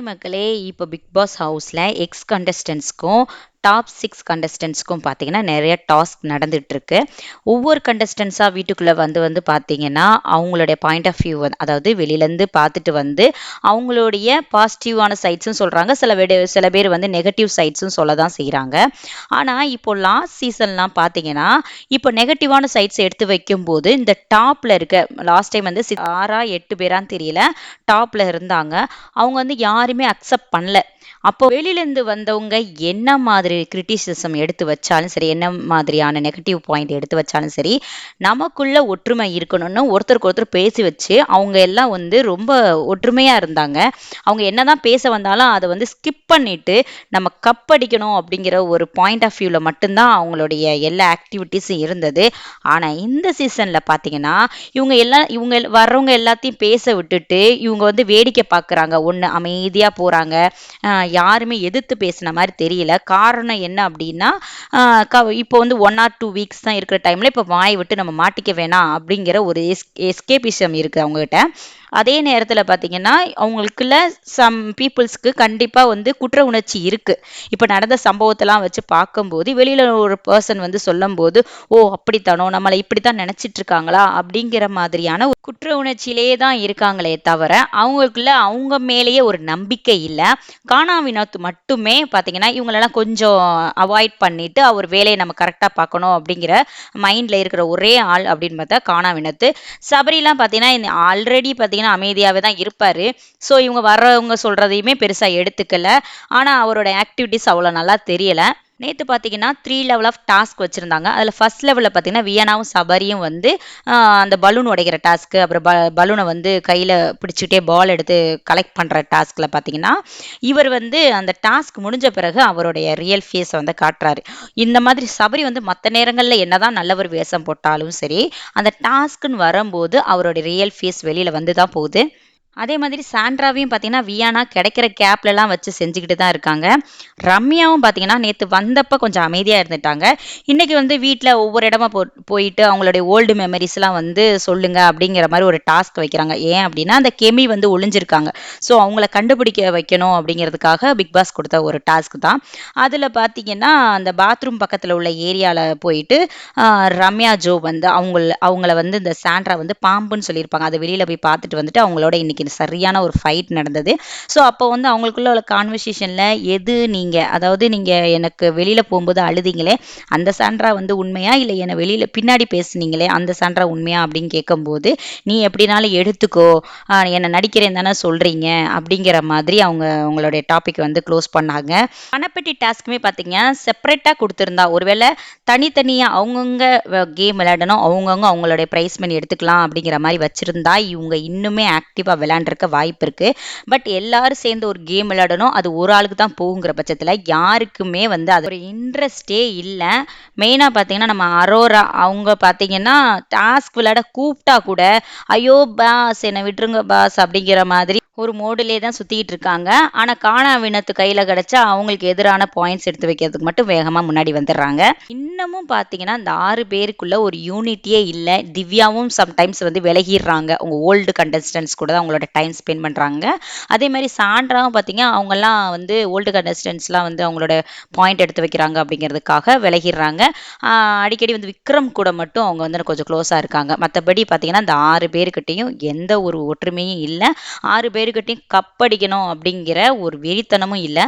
மக்களே இப்போ big pass ஹவுஸில் எக்ஸ் கண்டஸ்டன்ஸ்க்கும் டாப் சிக்ஸ் கண்டஸ்டன்ஸ்க்கும் பார்த்தீங்கன்னா நிறைய டாஸ்க் நடந்துகிட்ருக்கு ஒவ்வொரு கண்டஸ்டன்ஸாக வீட்டுக்குள்ளே வந்து வந்து பார்த்தீங்கன்னா அவங்களுடைய பாயிண்ட் ஆஃப் வியூ அதாவது வெளியிலேருந்து பார்த்துட்டு வந்து அவங்களுடைய பாசிட்டிவான சைட்ஸும் சொல்கிறாங்க சில விட சில பேர் வந்து நெகட்டிவ் சைட்ஸும் சொல்ல தான் செய்கிறாங்க ஆனால் இப்போ லாஸ்ட் சீசன்லாம் பார்த்தீங்கன்னா இப்போ நெகட்டிவான சைட்ஸ் எடுத்து வைக்கும்போது இந்த டாப்பில் இருக்க லாஸ்ட் டைம் வந்து ஆறா எட்டு பேரான்னு தெரியல டாப்பில் இருந்தாங்க. அவங்க வந்து யாருமே அக்செப்ட் பண்ணல. அப்போ வெளியிலேருந்து வந்தவங்க என்ன மாதிரி கிரிட்டிசிசம் எடுத்து வச்சாலும் சரி என்ன மாதிரியான நெகட்டிவ் பாயிண்ட் எடுத்து வச்சாலும் சரி நமக்குள்ள ஒற்றுமை இருக்கணும்னு ஒருத்தருக்கு ஒருத்தர் பேசி வச்சு அவங்க எல்லாம் வந்து ரொம்ப ஒற்றுமையாக இருந்தாங்க. அவங்க என்னதான் பேச வந்தாலும் அதை வந்து ஸ்கிப் பண்ணிட்டு நம்ம கப் அடிக்கணும் அப்படிங்கிற ஒரு பாயிண்ட் ஆஃப் வியூவில் மட்டும்தான் அவங்களுடைய எல்லா ஆக்டிவிட்டீஸும் இருந்தது. ஆனால் இந்த சீசனில் பார்த்தீங்கன்னா இவங்க எல்லாம் இவங்க வர்றவங்க எல்லாத்தையும் பேச விட்டுட்டு இவங்க வந்து வேடிக்கை பார்க்குறாங்க ஒன்று அமைதியாக போகிறாங்க யாருமே எதிர்த்து பேசின மாதிரி தெரியல. காரணம் என்ன அப்படின்னா இப்போ வந்து ஒன் ஆர் டூ வீக்ஸ் தான் இருக்கிற டைமில் இப்போ வாய் விட்டு நம்ம மாட்டிக்க வேணாம் அப்படிங்கிற ஒரு எஸ் எஸ்கேபிசம் இருக்குது அவங்ககிட்ட. அதே நேரத்தில் பார்த்தீங்கன்னா அவங்களுக்குள்ள சம் பீப்புள்ஸ்க்கு கண்டிப்பாக வந்து குற்ற உணர்ச்சி இருக்குது இப்போ நடந்த சம்பவத்தெல்லாம் வச்சு பார்க்கும்போது வெளியில் ஒரு பர்சன் வந்து சொல்லும்போது ஓ அப்படித்தானோ நம்மளை இப்படி தான் நினச்சிட்டு இருக்காங்களா? அப்படிங்கிற மாதிரியான குற்ற உணர்ச்சியிலேயே தான் இருக்காங்களே தவிர அவங்களுக்குள்ள அவங்க மேலேயே ஒரு நம்பிக்கை இல்லை. காணா வினோத் மட்டுமே பார்த்தீங்கன்னா இவங்களெல்லாம் கொஞ்சம் அவாய்ட் பண்ணிட்டு அவர் வேலையை நம்ம கரெக்டாக பார்க்கணும் அப்படிங்கிற மைண்டில் இருக்கிற ஒரே ஆள் அப்படின்னு பார்த்தா காணா வினத்து சபரிலாம் பார்த்தீங்கன்னா ஆல்ரெடி பார்த்தீங்கன்னா பார்த்தீங்கன்னா அமைதியாகவே தான் இருப்பார். ஸோ இவங்க வர்றவங்க சொல்கிறதையுமே பெருசாக எடுத்துக்கல. ஆனால் அவரோட ஆக்டிவிட்டிஸ் அவ்வளோ நல்லா தெரியலை. நேற்று பார்த்தீங்கன்னா த்ரீ லெவல் ஆஃப் டாஸ்க் வச்சுருந்தாங்க. அதில் ஃபஸ்ட் லெவலில் பார்த்தீங்கன்னா வியனாவும் சபரியும் வந்து அந்த பலூன் உடைக்கிற டாஸ்க்கு அப்புறம் ப பலூனை வந்து கையில் பிடிச்சிக்கிட்டே பால் எடுத்து கலெக்ட் பண்ணுற டாஸ்கில் பார்த்தீங்கன்னா இவர் வந்து அந்த டாஸ்க் முடிஞ்ச பிறகு அவருடைய ரியல் ஃபேஸை வந்து காட்டுறாரு. இந்த மாதிரி சபரி வந்து மற்ற நேரங்களில் என்னதான் நல்லவர் வேஷம் போட்டாலும் சரி அந்த டாஸ்க்குன்னு வரும்போது அவருடைய ரியல் ஃபேஸ் வெளியில் வந்து தான் போகுது. அதே மாதிரி சாண்ட்ராவையும் பார்த்தீங்கன்னா வியானா கிடைக்கிற கேப்லலாம் வச்சு செஞ்சுக்கிட்டு தான் இருக்காங்க. ரம்யாவும் பார்த்தீங்கன்னா நேற்று வந்தப்போ கொஞ்சம் அமைதியாக இருந்துட்டாங்க. இன்றைக்கி வந்து வீட்டில் ஒவ்வொரு இடமா போ போயிட்டு அவங்களுடைய ஓல்டு மெமரிஸ்லாம் வந்து சொல்லுங்க அப்படிங்கிற மாதிரி ஒரு டாஸ்க் வைக்கிறாங்க. ஏன் அப்படின்னா அந்த கெமி வந்து ஒளிஞ்சிருக்காங்க. ஸோ அவங்கள கண்டுபிடிக்க வைக்கணும் அப்படிங்கிறதுக்காக பிக் பாஸ் கொடுத்த ஒரு டாஸ்க் தான். அதில் பார்த்தீங்கன்னா அந்த பாத்ரூம் பக்கத்தில் உள்ள ஏரியாவில் போயிட்டு ரம்யா ஜோ வந்து அவங்கள அவங்கள வந்து இந்த சாண்ட்ரா வந்து பாம்புன்னு சொல்லியிருப்பாங்க. அதை வெளியில் போய் பார்த்துட்டு வந்துட்டு அவங்களோட இன்னைக்கு சரியான ஒரு ஃபைட் நடந்தது. ஸோ அப்போ வந்து அவங்களுக்குள்ள உள்ள கான்வர்சேஷனில் எது நீங்கள் அதாவது நீங்கள் எனக்கு வெளியில் போகும்போது அழுதிங்களே அந்த சாண்ட்ரா வந்து உண்மையா? இல்லை என்னை வெளியில் பின்னாடி பேசுனீங்களே அந்த சாண்ட்ரா உண்மையா? அப்படின்னு கேட்கும்போது நீ எப்படினாலும் எடுத்துக்கோ என்னை நடிக்கிறேன் தானே சொல்கிறீங்க அப்படிங்கிற மாதிரி அவங்க அவங்களுடைய டாபிக் வந்து க்ளோஸ் பண்ணாங்க. பணப்பெட்டி டாஸ்க்குமே பார்த்தீங்கன்னா செப்பரேட்டாக கொடுத்துருந்தா ஒருவேளை தனித்தனியாக அவங்கவுங்க கேம் விளையாடணும் அவங்கவுங்க அவங்களுடைய ப்ரைஸ் மணி எடுத்துக்கலாம் அப்படிங்கிற மாதிரி வச்சுருந்தா இவங்க இன்னுமே ஆக்டிவாக விளையாட விளையாண்டுருக்க வாய்ப்பு இருக்குது பட் எல்லாரும் சேர்ந்து ஒரு கேம் விளையாடணும். அது ஒரு ஆளுக்கு தான் போகுங்கிற பட்சத்தில் யாருக்குமே வந்து அது ஒரு இன்ட்ரெஸ்டே இல்லை. மெயினாக பார்த்தீங்கன்னா நம்ம அரோரா அவங்க பார்த்தீங்கன்னா டாஸ்க் விளையாட கூப்பிட்டா கூட ஐயோ பாஸ் என்னை விட்டுருங்க பாஸ் அப்படிங்கிற மாதிரி ஒரு மோடிலே தான் சுற்றிக்கிட்டு இருக்காங்க. ஆனால் காணா வினத்து கையில் கிடச்சா அவங்களுக்கு எதிரான பாயிண்ட்ஸ் எடுத்து வைக்கிறதுக்கு மட்டும் வேகமாக முன்னாடி வந்துடுறாங்க. இன்னமும் பார்த்தீங்கன்னா இந்த ஆறு பேருக்குள்ள ஒரு யூனிட்டியே இல்லை. திவ்யாவும் சம்டைம்ஸ் வந்து விலகிடுறாங்க. அவங்க ஓல்டு கண்டஸ்டன்ஸ் கூட தான் அவங்களோட டைம் ஸ்பெண்ட் பண்ணுறாங்க அதே மாதிரி சாண்ட்ராவும் பார்த்தீங்கன்னா அவங்கெல்லாம் வந்து ஓல்டு கண்டஸ்டன்ஸ்லாம் வந்து அவங்களோட பாயிண்ட் எடுத்து வைக்கிறாங்க அப்படிங்கிறதுக்காக விலகிடுறாங்க. அடிக்கடி வந்து விக்ரம் கூட மட்டும் அவங்க வந்து கொஞ்சம் க்ளோஸாக இருக்காங்க. மற்றபடி பார்த்தீங்கன்னா இந்த ஆறு பேருக்கிட்டையும் எந்த ஒரு ஒற்றுமையும் இல்லை. ஆறு பேர் பேருக்கிட்டையும் கப்படிக்கணும் அப்படிங்கிற ஒரு வெறித்தனமும் இல்லை.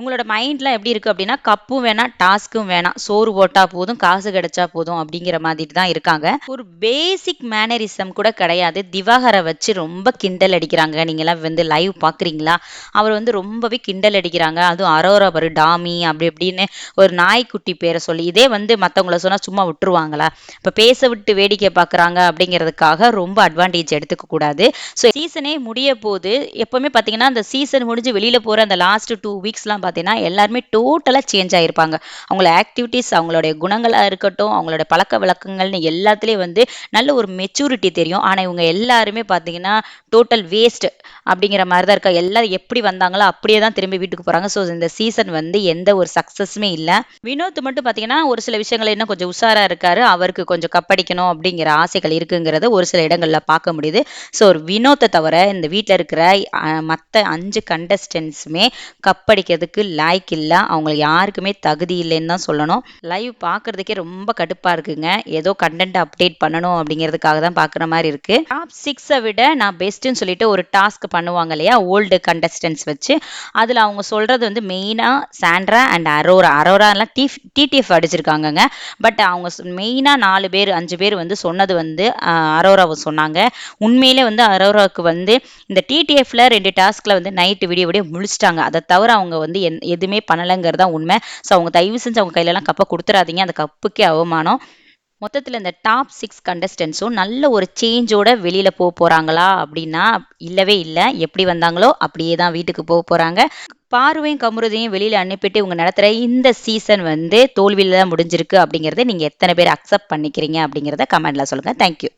உங்களோட மைண்ட்லாம் எப்படி இருக்குது அப்படின்னா கப்பும் வேணாம் டாஸ்க்கும் வேணாம். சோறு போட்டால் போதும் காசு கிடைச்சா போதும் அப்படிங்கிற மாதிரி தான் இருக்காங்க. ஒரு பேசிக் மேனரிசம் கூட கிடையாது. திவாகரை வச்சு ரொம்ப கிண்டல் அடிக்கிறாங்க. நீங்களாம் வந்து லைவ் பார்க்குறீங்களா அவர் வந்து ரொம்பவே கிண்டல் அடிக்கிறாங்க. அதுவும் அரோரா பரு டாமி அப்படி இப்படின்னு ஒரு நாய்க்குட்டி பேரை சொல்லி இதே வந்து மற்றவங்கள சொன்னால் சும்மா விட்டுருவாங்களா? இப்போ பேச விட்டு வேடிக்கை பார்க்குறாங்க அப்படிங்கிறதுக்காக ரொம்ப அட்வான்டேஜ் எடுத்துக்க கூடாது. ஸோ சீசனே முடிய போது எப்போவுமே பார்த்தீங்கன்னா அந்த சீசன் முடிஞ்சு வெளியில் போகிற அந்த லாஸ்ட் டூ வீக்ஸ்லாம் பார்த்தீங்கன்னா எல்லாருமே டோட்டலாக சேஞ்ச் ஆகிருப்பாங்க அவங்கள ஆக்டிவிட்டீஸ் அவங்களுடைய குணங்களாக இருக்கட்டும் அவங்களோட பழக்க வழக்கங்கள்னு எல்லாத்துலேயும் வந்து நல்ல ஒரு மெச்சூரிட்டி தெரியும். ஆனால் இவங்க எல்லாருமே பார்த்தீங்கன்னா டோட்டல் வேஸ்ட் அப்படிங்கிற மாதிரி தான் இருக்கா. எல்லாம் எப்படி வந்தாங்களோ அப்படியே தான் திரும்பி வீட்டுக்கு போகிறாங்க ஸோ இந்த சீசன் வந்து எந்த ஒரு சக்ஸஸுமே இல்லை. வினோத் மட்டும் பார்த்தீங்கன்னா ஒரு சில விஷயங்கள் இன்னும் கொஞ்சம் உஷாராக இருக்காரு. அவருக்கு கொஞ்சம் கப்படிக்கணும் அப்படிங்கிற ஆசைகள் இருக்குங்கிறத ஒரு சில இடங்களில் பார்க்க முடியுது. ஸோ ஒரு வினோத்தை தவிர இந்த வீட்டில் இருக்கிற மற்ற அஞ்சு கண்டஸ்டன்ஸுமே கப்படிக்கிறதுக்கு லைக் இல்லை அவங்களுக்கு யாருக்குமே தகுதி இல்லைன்னு தான் சொல்லணும். லைவ் பார்க்குறதுக்கே ரொம்ப கடுப்பாக இருக்குங்க. ஏதோ கண்டென்ட் அப்டேட் பண்ணணும் அப்படிங்கிறதுக்காக தான் பார்க்குற மாதிரி இருக்குது டாப் சிக்ஸை விட நான் பெஸ்ட்டுன்னு சொல்லிட்டு ஒரு டாஸ்க் பண்ணுவாங்க இல்லையா ஓல்டு கண்டஸ்டன்ஸ் வச்சு. அதில் அவங்க சொல்கிறது வந்து மெயினாக சாண்ட்ரா அண்ட் அரோரா. அரோராலாம் டி டிடிஎஃப் அடிச்சிருக்காங்கங்க. பட் அவங்க மெயினாக நாலு பேர் அஞ்சு பேர் வந்து சொன்னது வந்து அரோராவை சொன்னாங்க. உண்மையிலே வந்து அரோராவுக்கு வந்து இந்த டிடிஎஃப்ல ரெண்டு டாஸ்க்கில் வந்து நைட்டு விடிய விடிய முழிச்சிட்டாங்க. அதை தவிர அவங்க வந்து என் எதுவுமே பண்ணலைங்கிறது தான் உண்மை. ஸோ அவங்க தயவு செஞ்சு அவங்க கையிலலாம் கப்பை கொடுத்துறாதீங்க. அந்த கப்புக்கே அவமானம். மொத்தத்தில் இந்த டாப் சிக்ஸ் கண்டஸ்டன்ஸும் நல்ல ஒரு சேஞ்சோட வெளியில் போக போகிறாங்களா அப்படின்னா இல்லவே இல்லை. எப்படி வந்தாங்களோ அப்படியே தான் வீட்டுக்கு போக போகிறாங்க பார்வையும் கமுருதையும் வெளியில் அனுப்பிட்டு இவங்க நடத்துகிற இந்த சீசன் வந்து தோல்வியில் தான் முடிஞ்சிருக்கு அப்படிங்கிறத நீங்கள் எத்தனை பேர் அக்செப்ட் பண்ணிக்கிறீங்க அப்படிங்கிறத கமெண்ட்டில் சொல்லுங்கள் தேங்க்யூ